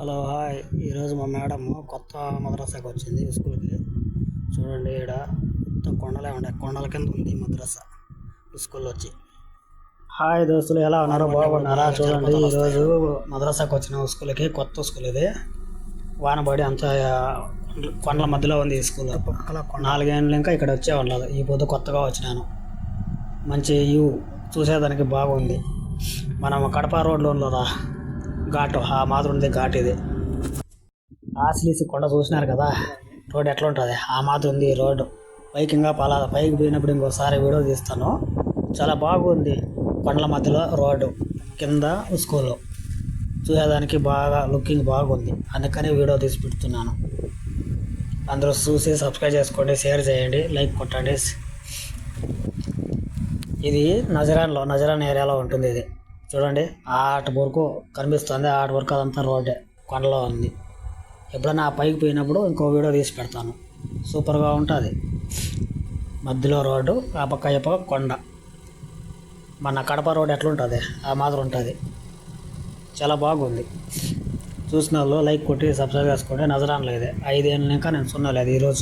Hello hi. ఈరోజు మా madam కొత్త మద్రసాకి వచ్చింది స్కూల్కి. చూడండి ఈడ మొత్తం కొండలే ఉండే. కొండల కింద ఉంది మద్రసా స్కూల్ వచ్చి హాయ్ దోస్తులు ఎలా ఉన్నారు? బాగున్నారా? చూడండి ఈరోజు మద్రసాకి వచ్చిన స్కూల్కి కొత్త స్కూల్ ఇది. వానబడి అంత కొండల మధ్యలో ఉంది ఈ స్కూల్. నాలుగేళ్ళు ఇంకా ఇక్కడ వచ్చేవాళ్ళు ఈ పొద్దు కొత్తగా వచ్చినాను. మంచి వ్యూ చూసేదానికి బాగుంది. మనం కడప రోడ్లో ఉన్నదా ఘాటు ఆ మాత్రం ఉంది ఘాట్ ఇది. ఆసిలీసి కొండ చూసినారు కదా రోడ్ ఎట్లా ఉంటుంది ఆ మాత్రం ఉంది రోడ్డు. పైకి ఇంకా పలా పైకి పోయినప్పుడు ఇంకోసారి వీడియో తీస్తాను. చాలా బాగుంది కొండల మధ్యలో రోడ్డు కింద స్కూల్. చూసేదానికి బాగా లుకింగ్ బాగుంది. అందుకని వీడియో తీసి పెడుతున్నాను. అందరూ చూసి సబ్స్క్రైబ్ చేసుకోండి షేర్ చేయండి లైక్ కొట్టండి. ఇది నజరాన్లో నజరాన్ ఏరియాలో ఉంటుంది ఇది. చూడండి ఆట వరకు కనిపిస్తుంది. ఆట వరకు అదంతా రోడ్డే కొండలో ఉంది. ఎప్పుడైనా ఆ పైకి పోయినప్పుడు ఇంకో వీడియో తీసి పెడతాను. సూపర్గా ఉంటుంది. మధ్యలో రోడ్డు ఆ పక్క ఈ పక్క కొండ. మన కడప రోడ్ ఎట్లుంటుంది? ఆ మాత్రం ఉంటుంది. చాలా బాగుంది. చూసిన వాళ్ళు లైక్ కొట్టి సబ్స్క్రైబ్ చేసుకోండి. నజరాన్లో ఇదే. ఐదేళ్ళు ఇంకా నేను సున్నా లేదు ఈరోజు.